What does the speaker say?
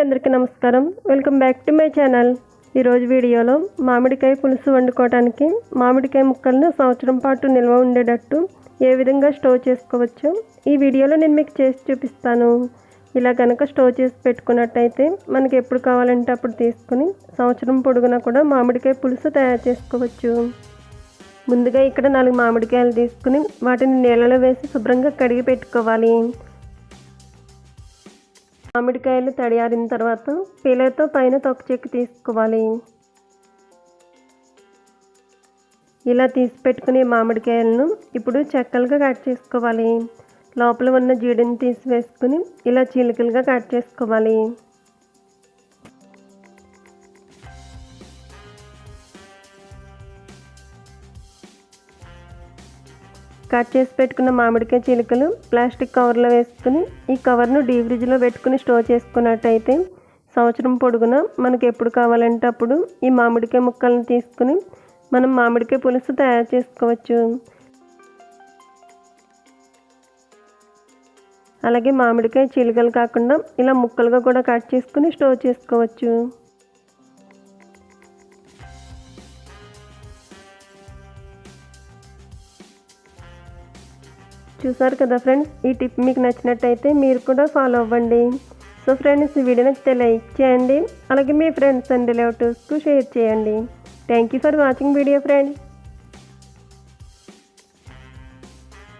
అండి అందరికీ నమస్కారం. Welcome back to my channel ఈరోజు వీడియోలో మామిడికాయ పులుసు వండుకోవడానికి మామిడికాయ ముక్కలను సంవత్సరం పాటు నిల్వ ఉండేటట్టు ఏ విధంగా స్టోర్ చేసుకోవచ్చో ఈ వీడియోలో నేను మీకు చేసి చూపిస్తాను. ఇలా కనుక స్టోర్ చేసి పెట్టుకున్నట్టయితే మనకి ఎప్పుడు కావాలంటే అప్పుడు తీసుకుని సంవత్సరం పొడుగునా కూడా మామిడికాయ పులుసు తయారు చేసుకోవచ్చు. ముందుగా ఇక్కడ నాలుగు మామిడికాయలు తీసుకుని వాటిని నీళ్ళలో వేసి శుభ్రంగా కడిగి పెట్టుకోవాలి. మామిడికాయలు తడియారిన తర్వాత పీలతో పైన తొక్క చెక్కి తీసుకోవాలి. ఇలా తీసి పెట్టుకునే మామిడికాయలను ఇప్పుడు చెక్కలుగా కట్ చేసుకోవాలి. లోపల ఉన్న జీడిని తీసివేసుకుని ఇలా చీలికలుగా కట్ చేసుకోవాలి. కట్ చేసి పెట్టుకున్న మామిడికాయ చిలుకలు ప్లాస్టిక్ కవర్లో వేసుకుని ఈ కవర్ను డీ ఫ్రిడ్జ్లో పెట్టుకుని స్టోర్ చేసుకున్నట్టయితే సంవత్సరం పొడుగున మనకి ఎప్పుడు కావాలంటే అప్పుడు ఈ మామిడికాయ ముక్కలను తీసుకుని మనం మామిడికాయ పులుసు తయారు చేసుకోవచ్చు. అలాగే మామిడికాయ చిలుకలు కాకుండా ఇలా ముక్కలుగా కూడా కట్ చేసుకుని స్టోర్ చేసుకోవచ్చు. చూసారు కదా ఫ్రెండ్స్ ఈ టిప్ మీకు నచ్చినట్టయితే మీరు కూడా ఫాలో అవ్వండి. సో ఫ్రెండ్స్ ఈ వీడియో నచ్చితే లైక్ చేయండి. అలాగే మీ ఫ్రెండ్స్ అండ్ రిలేటివ్స్కు షేర్ చేయండి. Thank you for watching video friends